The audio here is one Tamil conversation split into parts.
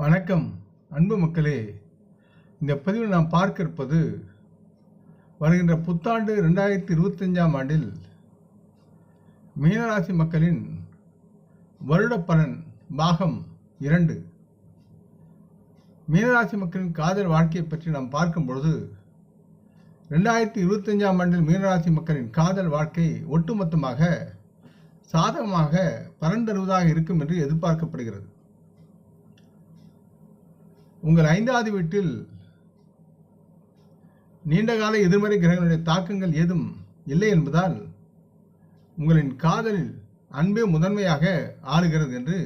வணக்கம் அன்பு மக்களே. இந்த பதிவில் நாம் பார்க்க இருப்பது வருகின்ற புத்தாண்டு ரெண்டாயிரத்தி இருபத்தஞ்சாம் ஆண்டில் மீனராசி மக்களின் வருட பலன் பாகம் இரண்டு. மீனராசி மக்களின் காதல் வாழ்க்கையை பற்றி நாம் பார்க்கும் பொழுது ரெண்டாயிரத்தி இருபத்தஞ்சாம் ஆண்டில் மீனராசி மக்களின் காதல் வாழ்க்கை ஒட்டுமொத்தமாக சாதகமாக பலன் தருவதாக இருக்கும் என்று எதிர்பார்க்கப்படுகிறது. உங்கள் ஐந்தாவது வீட்டில் நீண்டகால எதிர்மறை கிரகங்களுடைய தாக்கங்கள் ஏதும் இல்லை என்பதால் உங்களின் காதலில் அன்பே முதன்மையாக ஆளுகிறது என்று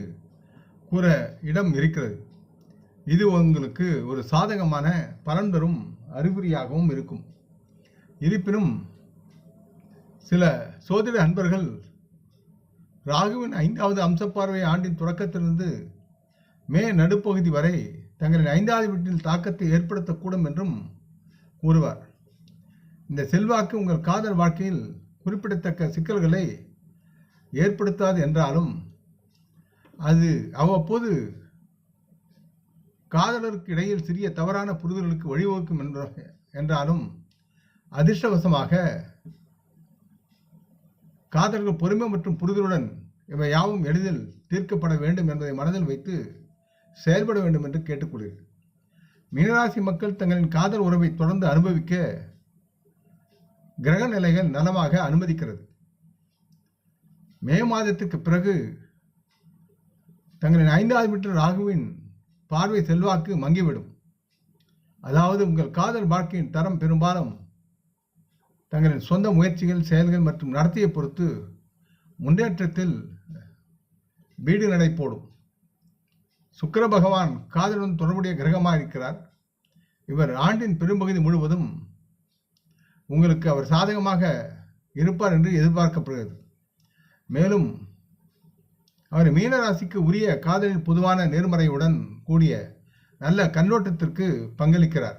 கூற இடம் இருக்கிறது. இது உங்களுக்கு ஒரு சாதகமான பலன் தரும் அறிகுறியாகவும் இருக்கும். இருப்பினும் சில சோதிட அன்பர்கள் ராகுவின் ஐந்தாவது அம்சப்பார்வை ஆண்டின் தொடக்கத்திலிருந்து மே நடுப்பகுதி வரை தங்களின் ஐந்தாவது வீட்டில் தாக்கத்தை ஏற்படுத்தக்கூடும் என்றும் கூறுவார். இந்த செல்வாக்கு உங்கள் காதல் வாழ்க்கையில் குறிப்பிடத்தக்க சிக்கல்களை ஏற்படுத்தாது என்றாலும் அது அவ்வப்போது காதலருக்கு இடையில் சிறிய தவறான புரிதல்களுக்கு வழிவகுக்கும் என்ற என்றாலும் அதிர்ஷ்டவசமாக காதல்கள் பொறுமை மற்றும் புரிதலுடன் இவை யாவும் எளிதில் தீர்க்கப்பட வேண்டும் என்பதை மனதில் வைத்து செயல்பட வேண்டும் என்று கேட்டுக்கொள்கிறேன். மீனராசி மக்கள் தங்களின் காதல் உறவை தொடர்ந்து அனுபவிக்க கிரக நிலைகள் நலமாக அனுமதிக்கிறது. மே மாதத்திற்கு பிறகு தங்களின் ஐந்தாவது மீட்டர் ராகுவின் பார்வை செல்வாக்கு மங்கிவிடும். அதாவது உங்கள் காதல் வாழ்க்கையின் தரம் பெரும்பாலும் தங்களின் சொந்த முயற்சிகள் செயல்கள் மற்றும் நடத்தையை பொறுத்து முன்னேற்றத்தில் வீடு நடை போடும். சுக்கர பகவான் காதலுடன் தொடர்புடைய கிரகமாக இருக்கிறார். இவர் ஆண்டின் பெரும்பகுதி முழுவதும் உங்களுக்கு அவர் சாதகமாக இருப்பார் என்று எதிர்பார்க்கப்படுகிறது. மேலும் அவர் மீனராசிக்கு உரிய காதலின் பொதுவான நேர்மறையுடன் கூடிய நல்ல கண்ணோட்டத்திற்கு பங்களிக்கிறார்.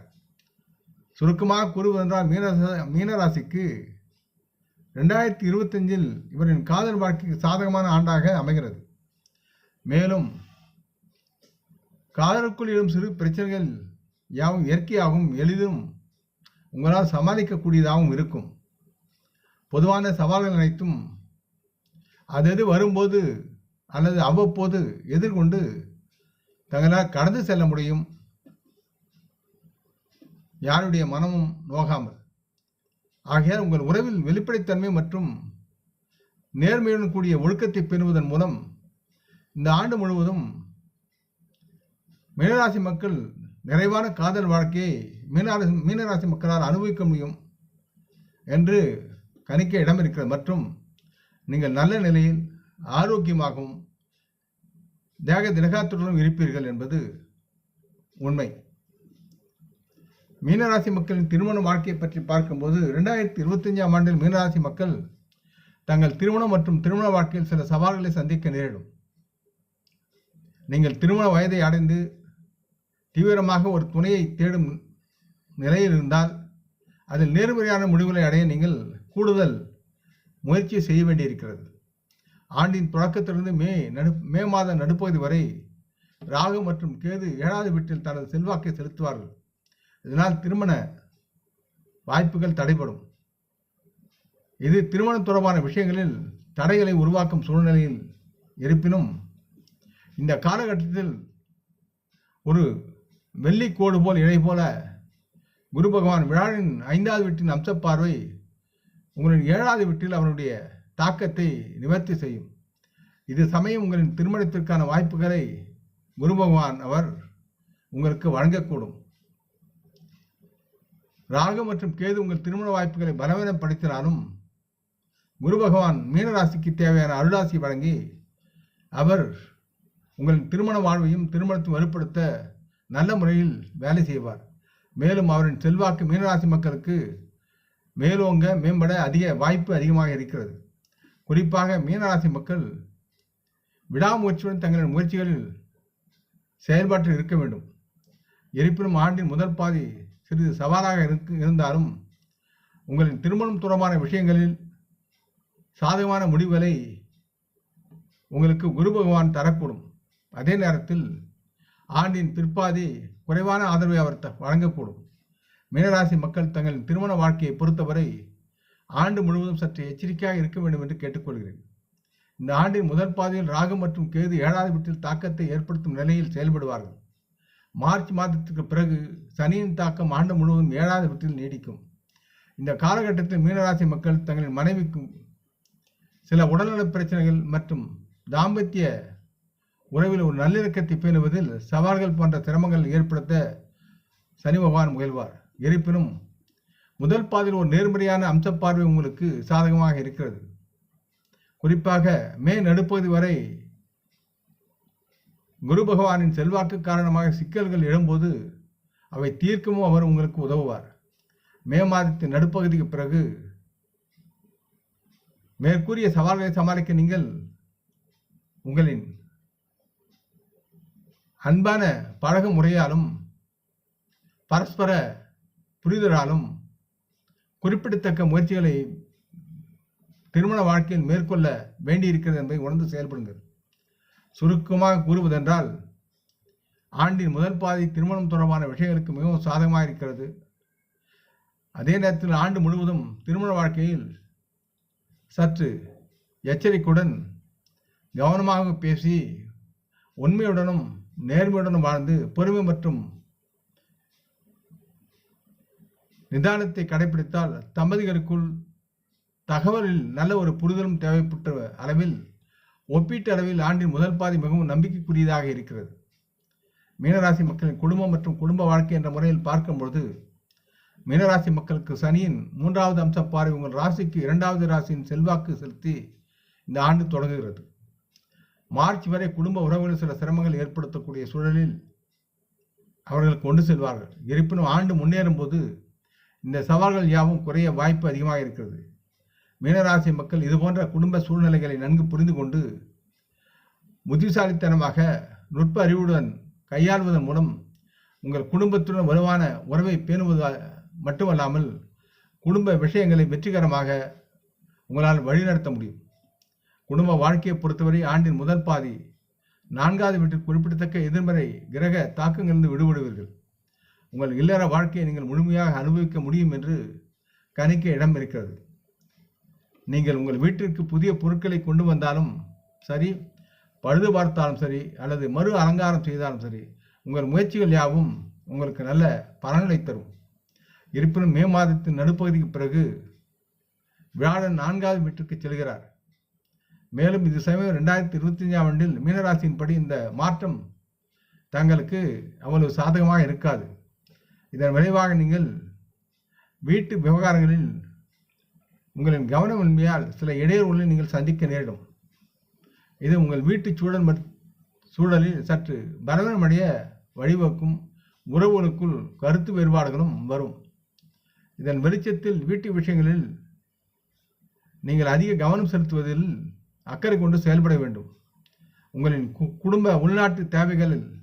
சுருக்கமாக கூறுவதென்றால் மீன மீனராசிக்கு ரெண்டாயிரத்தி இருபத்தஞ்சில் இவரின் காதல் வாழ்க்கைக்கு சாதகமான ஆண்டாக அமைகிறது. மேலும் காதலுக்குள் எழும் சிறு பிரச்சனைகள் யாவும் இயற்கையாகவும் எளிதும் உங்களால் சமாளிக்கக்கூடியதாகவும் இருக்கும். பொதுவான சவால்கள் அனைத்தும் அதெது வரும்போது அல்லது அவ்வப்போது எதிர்கொண்டு தங்களால் கடந்து செல்ல முடியும். யாருடைய மனமும் நோகாமல். ஆகையால் உங்கள் உறவில் வெளிப்படைத்தன்மை மற்றும் நேர்மையுடன் கூடிய ஒழுக்கத்தை பெறுவதன் மூலம் இந்த ஆண்டு முழுவதும் மீனராசி மக்கள் நிறைவான காதல் வாழ்க்கையை மீனராசி மீனராசி மக்களால் அனுபவிக்க முடியும் என்று கணிக்க இடம் இருக்கிறது மற்றும் நீங்கள் நல்ல நிலையில் ஆரோக்கியமாகவும் தேக திலகாத்துடனும் இருப்பீர்கள் என்பது உண்மை. மீனராசி மக்களின் திருமண வாழ்க்கையை பற்றி பார்க்கும்போது ரெண்டாயிரத்தி இருபத்தஞ்சாம் ஆண்டில் மீனராசி மக்கள் தங்கள் திருமணம் மற்றும் திருமண வாழ்க்கையில் சில சவால்களை சந்திக்க நேரிடும். நீங்கள் திருமண வயதை அடைந்து தீவிரமாக ஒரு துணையை தேடும் நிலையில் இருந்தால் அதில் நேர்மறையான முடிவுகளை அடைய நீங்கள் கூடுதல் முயற்சி செய்ய வேண்டியிருக்கிறது. ஆண்டின் தொடக்கத்திலிருந்து மே நடு மே மாத நடுப்பகுதி வரை ராகு மற்றும் கேது ஏழாவது வீட்டில் தனது செல்வாக்கை செலுத்துவார்கள். இதனால் திருமண வாய்ப்புகள் தடைபடும். இது திருமணம் தொடர்பான விஷயங்களில் தடைகளை உருவாக்கும் சூழ்நிலையில் இருப்பினும் இந்த காலகட்டத்தில் ஒரு வெள்ளிக்கோடு போல் இழை போல குரு பகவான் விழாவின் ஐந்தாவது வீட்டின் அம்சப்பார்வை உங்களின் ஏழாவது வீட்டில் அவனுடைய தாக்கத்தை நிவர்த்தி செய்யும். இது சமயம் உங்களின் திருமணத்திற்கான வாய்ப்புகளை குரு பகவான் அவர் உங்களுக்கு வழங்கக்கூடும். ராகு மற்றும் கேது உங்கள் திருமண வாய்ப்புகளை பலவீனப்படுத்தினாலும் குரு பகவான் மீனராசிக்கு தேவையான அருளாசி வழங்கி அவர் உங்களின் திருமண வாழ்வையும் திருமணத்தை வலுப்படுத்த நல்ல முறையில் வேலை செய்வார். மேலும் அவரின் செல்வாக்கு மீனராசி மக்களுக்கு மேலோங்க மேம்பட அதிக வாய்ப்பு அதிகமாக இருக்கிறது. குறிப்பாக மீனராசி மக்கள் விடாமுயற்சியுடன் தங்களின் முயற்சிகளில் செயல்பாட்டில் இருக்க வேண்டும். இருப்பினும் ஆண்டின் முதல் பாதி சிறிது சவாலாக இருக்கு இருந்தாலும் உங்களின் திருமணம் தொடர்பான விஷயங்களில் சாதகமான முடிவுகளை உங்களுக்கு குரு பகவான் தரக்கூடும். அதே நேரத்தில் ஆண்டின் பிற்பாதி குறைவான ஆதரவை அவர் த- வழங்கக்கூடும். மீனராசி மக்கள் தங்களின் திருமண வாழ்க்கையை பொறுத்தவரை ஆண்டு முழுவதும் சற்று எச்சரிக்கையாக இருக்க வேண்டும் என்று கேட்டுக்கொள்கிறேன். இந்த ஆண்டின் முதல் பாதையில் ராகு மற்றும் கேது ஏழாவது வீட்டில் தாக்கத்தை ஏற்படுத்தும் நிலையில் செயல்படுவார்கள். மார்ச் மாதத்திற்கு பிறகு சனியின் தாக்கம் ஆண்டு முழுவதும் ஏழாவது வீட்டில் நீடிக்கும். இந்த காலகட்டத்தில் மீனராசி மக்கள் தங்களின் மனைவிக்கும் சில உடல்நலப் பிரச்சனைகள் மற்றும் தாம்பத்திய உறவில் ஒரு நல்லிணக்கத்தை பேணுவதில் சவால்கள் போன்ற சிரமங்கள் ஏற்படுத்த சனி பகவான் முயல்வார். இருப்பினும் முதல் பாதையில் ஒரு நேர்மறையான அம்சப்பார்வை உங்களுக்கு சாதகமாக இருக்கிறது. குறிப்பாக மே நடுப்பகுதி வரை குரு பகவானின் செல்வாக்கு காரணமாக சிக்கல்கள் எழும்போது அவை தீர்க்கவும் அவர் உங்களுக்கு உதவுவார். மே மாதத்தின் நடுப்பகுதிக்கு பிறகு மேற்கூறிய சவால்களை சமாளிக்க நீங்கள் உங்களின் அன்பான பழக முறையாலும் பரஸ்பர புரிதலாலும் குறிப்பிடத்தக்க முயற்சிகளை திருமண வாழ்க்கையில் மேற்கொள்ள வேண்டியிருக்கிறது என்பதை உணர்ந்து செயல்படுங்கள். சுருக்கமாக கூறுவதென்றால் ஆண்டின் முதல் பாதி திருமணம் தொடர்பான விஷயங்களுக்கு மிகவும் சாதகமாக இருக்கிறது. அதே நேரத்தில் ஆண்டு முழுவதும் திருமண வாழ்க்கையில் சற்று எச்சரிக்கையுடன் கவனமாக பேசி உண்மையுடனும் நேர்மையுடனும் வாழ்ந்து பொறுமை மற்றும் நிதானத்தை கடைபிடித்தால் தம்பதிகளுக்குள் தகவலில் நல்ல ஒரு புரிதலும் தேவைப்பட்ட அளவில் ஒப்பீட்டு அளவில் ஆண்டின் முதல் பாதி மிகவும் நம்பிக்கைக்குரியதாக இருக்கிறது. மீனராசி மக்களின் குடும்பம் மற்றும் குடும்ப வாழ்க்கை என்ற முறையில் பார்க்கும்பொழுது மீனராசி மக்களுக்கு சனியின் மூன்றாவது அம்ச பார்வை உங்கள் ராசிக்கு இரண்டாவது ராசியின் செல்வாக்கு செலுத்தி இந்த ஆண்டு தொடங்குகிறது. மார்ச் வரை குடும்ப உறவுகளில் சில சிரமங்கள் ஏற்படுத்தக்கூடிய சூழலில் அவர்கள் கொண்டு செல்வார்கள். இருப்பினும் ஆண்டு முன்னேறும் போது இந்த சவால்கள் யாவும் குறைய வாய்ப்பு அதிகமாக இருக்கிறது. மீனராசி மக்கள் இதுபோன்ற குடும்ப சூழ்நிலைகளை நன்கு புரிந்து கொண்டு புத்திசாலித்தனமாக நுட்ப அறிவுடன் கையாள்வதன் மூலம் உங்கள் குடும்பத்துடன் வலுவான உறவை பேணுவது மட்டுமல்லாமல் குடும்ப விஷயங்களை வெற்றிகரமாக உங்களால் வழிநடத்த முடியும். குடும்ப வாழ்க்கையை பொறுத்தவரை ஆண்டின் முதல் பாதி நான்காவது வீட்டில் குறிப்பிடத்தக்க எதிர்மறை கிரக தாக்கங்களிலிருந்து விடுபடுவீர்கள். உங்கள் இல்லற வாழ்க்கையை நீங்கள் முழுமையாக அனுபவிக்க முடியும் என்று கணிக்க இடம் இருக்கிறது. நீங்கள் உங்கள் வீட்டிற்கு புதிய பொருட்களை கொண்டு வந்தாலும் சரி பழுது பார்த்தாலும் சரி அல்லது மறு அலங்காரம் செய்தாலும் சரி உங்கள் முயற்சிகள் யாவும் உங்களுக்கு நல்ல பலன்களை தரும். இருப்பினும் மே மாதத்தின் நடுப்பகுதிக்கு பிறகு வியாழன் நான்காவது வீட்டிற்கு செல்கிறார். மேலும் இது சமயம் ரெண்டாயிரத்தி இருபத்தி அஞ்சாம் ஆண்டில் மீனராசியின்படி இந்த மாற்றம் தங்களுக்கு அவ்வளவு சாதகமாக இருக்காது. இதன் விளைவாக நீங்கள் வீட்டு விவகாரங்களில் உங்களின் கவனமின்மையால் சில இடையூறுகளை நீங்கள் சந்திக்க நேரிடும். இது உங்கள் வீட்டு சூழல் சூழலில் சற்று பலவீனமடைய வழிவகுக்கும் உறவுகளுக்குள் கருத்து வேறுபாடுகளும் வரும். இதன் வெளிச்சத்தில் வீட்டு விஷயங்களில் நீங்கள் அதிக கவனம் செலுத்துவதில் அக்கறை கொண்டு செயல்பட வேண்டும். உங்களின் கு- குடும்ப உள்நாட்டு தேவைகளில்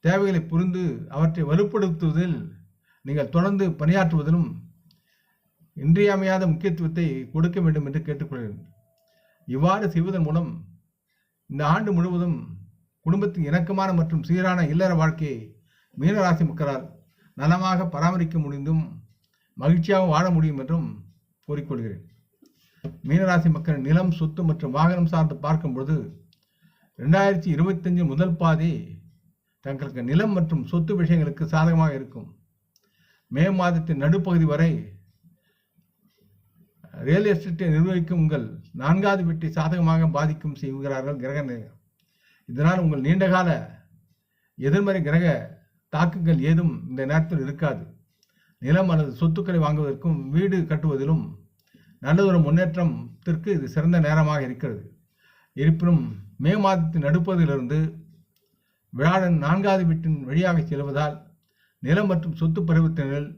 தேவைகளை புரிந்து அவற்றை வலுப்படுத்துவதில் நீங்கள் தொடர்ந்து பணியாற்றுவதிலும் இன்றியமையாத முக்கியத்துவத்தை கொடுக்க வேண்டும் என்று கேட்டுக்கொள்கிறேன். இவ்வாறு செய்வதன் மூலம் இந்த ஆண்டு முழுவதும் குடும்பத்தின் இணக்கமான மற்றும் சீரான இல்லற வாழ்க்கையை மீனராசி மக்களால் நலமாக பராமரிக்க முடிந்தும் மகிழ்ச்சியாக வாழ முடியும் என்றும் கூறிக்கொள்கிறேன். மீனராசி மக்கள் நிலம் சொத்து மற்றும் வாகனம் சார்ந்து பார்க்கும் பொழுது ரெண்டாயிரத்தி இருபத்தஞ்சு முதல் பாதி தங்களுக்கு நிலம் மற்றும் சொத்து விஷயங்களுக்கு சாதகமாக இருக்கும். மே மாதத்தின் நடுப்பகுதி வரை ரியல் எஸ்டேட்டை நிர்வகிக்கும் உங்கள் நான்காவது வீட்டை சாதகமாக பாதிக்கும் செய்கிறார்கள் கிரக நிலையம் இதனால் உங்கள் நீண்டகால எதிர்மறை கிரக தாக்குகள் ஏதும் இந்த நேரத்தில் இருக்காது. நிலம் அல்லது சொத்துக்களை வாங்குவதற்கும் வீடு கட்டுவதிலும் நல்லதொரு முன்னேற்றத்திற்கு இது சிறந்த நேரமாக இருக்கிறது. இருப்பினும் மே மாதத்தின் நடுப்பதிலிருந்து விழாடன் நான்காவது வீட்டின் வழியாக செல்வதால் நிலம் மற்றும் சொத்து பரிவர்த்தனைகளில்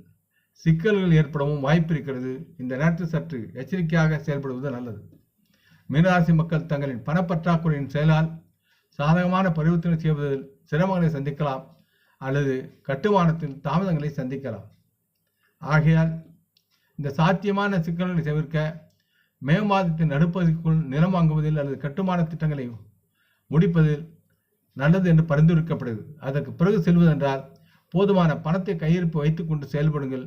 சிக்கல்கள் ஏற்படவும் வாய்ப்பு இருக்கிறது. இந்த நேரத்தில் சற்று எச்சரிக்கையாக செயல்படுவது நல்லது. மீனராசி மக்கள் தங்களின் பணப்பற்றாக்குறையின் செயலால் சாதகமான பரிவர்த்தனை செய்வதில் சிரமங்களை சந்திக்கலாம் அல்லது கட்டுமானத்தில் தாமதங்களை சந்திக்கலாம். ஆகையால் இந்த சாத்தியமான சிக்கல்களை தவிர்க்க மே மாதத்தின் நடுப்பகுதிக்குள் நிலம் வாங்குவதில் அல்லது கட்டுமான திட்டங்களை முடிப்பதில் நல்லது என்று பரிந்துரைக்கப்படுது. அதற்கு பிறகு செல்வதென்றால் போதுமான பணத்தை கையிருப்பு வைத்துக்கொண்டு செயல்படுங்கள்.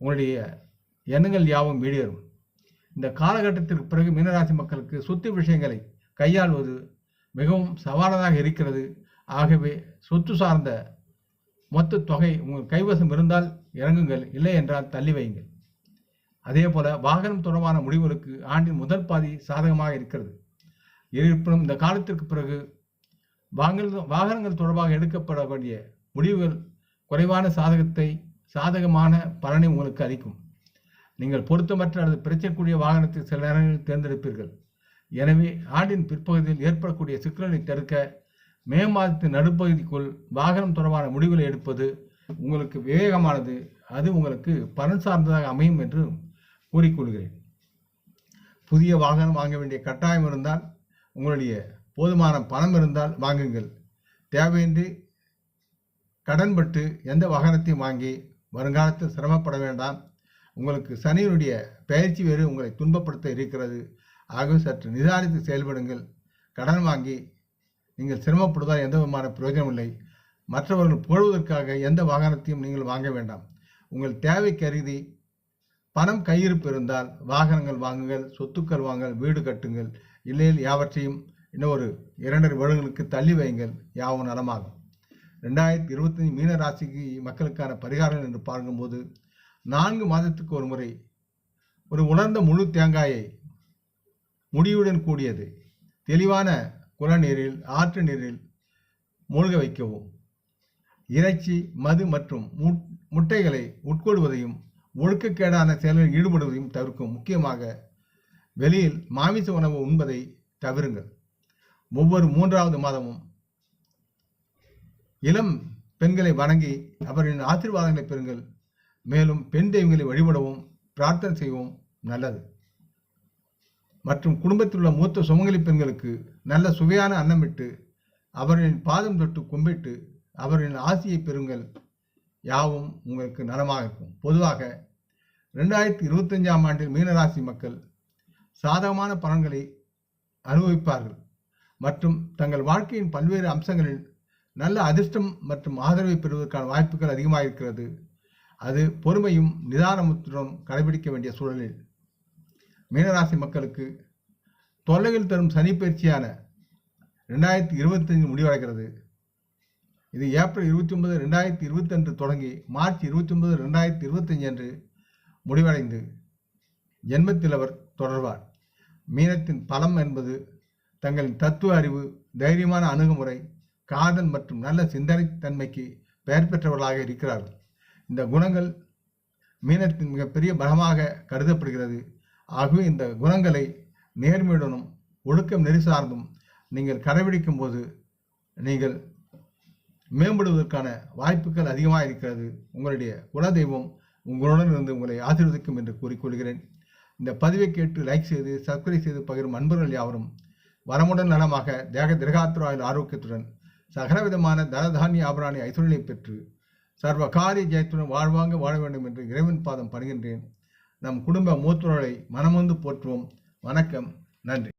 உங்களுடைய எண்ணங்கள் யாவும் வெளியேறும் இந்த காலகட்டத்திற்கு பிறகு மீனராசி மக்களுக்கு சொத்து விஷயங்களை கையாள்வது மிகவும் சவாலாக இருக்கிறது. ஆகவே சொத்து சார்ந்த மொத்த தொகை உங்கள் கைவசம் இருந்தால் இறங்குங்கள். இல்லை என்றால் தள்ளி வையுங்கள். அதே போல வாகனம் தொடர்பான முடிவுகளுக்கு ஆண்டின் முதல் பாதி சாதகமாக இருக்கிறது. இருப்பினும் இந்த காலத்திற்கு பிறகு வாங்கல் வாகனங்கள் தொடர்பாக எடுக்கப்பட வேண்டிய முடிவுகள் குறைவான சாதகத்தை சாதகமான பலனை உங்களுக்கு அளிக்கும். நீங்கள் பொருத்தமற்ற அல்லது பிரச்சனைக்குரிய வாகனத்தை சில நேரங்களில் தேர்ந்தெடுப்பீர்கள். எனவே ஆண்டின் பிற்பகுதியில் ஏற்படக்கூடிய சிக்கல்களை தடுக்க மே மாதத்தின் நடுப்பகுதிக்குள் வாகனம் தொடர்பான முடிவுகளை எடுப்பது உங்களுக்கு விவேகமானது. அது உங்களுக்கு பலன் சார்ந்ததாக அமையும் என்று கூறிக்கொள்கிறேன். புதிய வாகனம் வாங்க வேண்டிய கட்டாயம் இருந்தால் உங்களுடைய போதுமான பணம் இருந்தால் வாங்குங்கள். தேவையின்றி கடன்பட்டு எந்த வாகனத்தையும் வாங்கி வருங்காலத்தில் சிரமப்பட வேண்டாம். உங்களுக்கு சனியினுடைய பயிற்சி வேறு உங்களை துன்பப்படுத்த இருக்கிறது. ஆகவே சற்று நிதானித்து செயல்படுங்கள். கடன் வாங்கி நீங்கள் சிரமப்படுவதால் எந்த விதமான பிரயோஜனம் இல்லை. மற்றவர்கள் புகழ்வதற்காக எந்த வாகனத்தையும் நீங்கள் வாங்க வேண்டாம். உங்கள் தேவை கருதி பணம் கையிருப்பு இருந்தால் வாகனங்கள் வாங்குங்கள் சொத்துக்கள் வாங்குங்கள் வீடு கட்டுங்கள். இல்லையில் யாவற்றையும் இன்னொரு இரண்டரை வருடங்களுக்கு தள்ளி வையுங்கள். யாவும் நலமாகும். ரெண்டாயிரத்தி இருபத்தஞ்சு மீன ராசிக்கு மக்களுக்கான பரிகாரங்கள் என்று பார்க்கும்போது நான்கு மாதத்துக்கு ஒரு முறை ஒரு உலர்ந்த முழு தேங்காயை முடியுடன் கூடியது. தெளிவான குளநீரில் ஆற்று நீரில் மூழ்க வைக்கவும். இறைச்சி மது மற்றும் முட்- முட்டைகளை உட்கொள்வதையும் ஒழுக்கக்கேடான செயல்களில் ஈடுபடுவதையும் தவிர்க்கும் முக்கியமாக வெளியில் மாமிச உணவு உண்பதை தவிருங்கள். ஒவ்வொரு மூன்றாவது மாதமும் இளம் பெண்களை வணங்கி அவர்களின் ஆசீர்வாதங்களை பெறுங்கள். மேலும் பெண் தெய்வங்களை வழிபடவும் பிரார்த்தனை செய்யவும் நல்லது. மற்றும் குடும்பத்தில் உள்ள மூத்த சுமங்கலி பெண்களுக்கு நல்ல சுவையான அன்னமிட்டு அவர்களின் பாதம் தொட்டு கும்பிட்டு அவர்களின் ஆசியை பெறுங்கள். யாவும் உங்களுக்கு நலமாக இருக்கும். பொதுவாக ரெண்டாயிரத்தி இருபத்தஞ்சாம் ஆண்டில் மீனராசி மக்கள் சாதகமான பலன்களை அனுபவிப்பார்கள் மற்றும் தங்கள் வாழ்க்கையின் பல்வேறு அம்சங்களில் நல்ல அதிர்ஷ்டம் மற்றும் ஆதரவை பெறுவதற்கான வாய்ப்புகள் அதிகமாக இருக்கிறது அது பொறுமையும் நிதானமுத்துடன் கடைபிடிக்க வேண்டிய சூழலில் மீனராசி மக்களுக்கு தொல்லையில் தரும் சனி பயிற்சியான ரெண்டாயிரத்தி இருபத்தஞ்சு முடிவடைகிறது. இது ஏப்ரல் இருபத்தி ஒன்பது ரெண்டாயிரத்தி இருபத்தன்று தொடங்கி மார்ச் இருபத்தி ஒன்பது ரெண்டாயிரத்தி இருபத்தஞ்சு அன்று முடிவடைந்து ஜென்மத்தில் அவர் தொடர்வார். மீனத்தின் பலம் என்பது தங்களின் தத்துவ அறிவு தைரியமான அணுகுமுறை காதல் மற்றும் நல்ல சிந்தனை தன்மைக்கு பெயர் பெற்றவர்களாக இருக்கிறார்கள். இந்த குணங்கள் மீனத்தின் மிகப்பெரிய பலமாக கருதப்படுகிறது. ஆகவே இந்த குணங்களை நேர்மையுடனும் ஒழுக்கம் நெறி சார்ந்தும் நீங்கள் கடைபிடிக்கும் போது நீங்கள் மேம்படுவதற்கான வாய்ப்புகள் அதிகமாக இருக்கிறது உங்களுடைய குலதெய்வம் உங்களுடன் இருந்து உங்களை ஆசீர்வதிக்கும் என்று கூறிக்கொள்கிறேன். இந்த பதிவை கேட்டு லைக் செய்து சப்ஸ்கிரைப் செய்து பகிரும் அன்பர்கள் யாவரும் வரமுடன் நலமாக தேக திரகாத்துராயில் ஆரோக்கியத்துடன் சகலவிதமான தனதானிய ஆபராணி ஐஸ்வர்யை பெற்று சர்வ காரிய ஜெயத்துடன் வாழ்வாங்க வாழ வேண்டும் என்று இறைவன் பாதம் படுகின்றேன் நம் குடும்ப மூத்தோர்களை மனமுந்து போற்றுவோம். வணக்கம். நன்றி.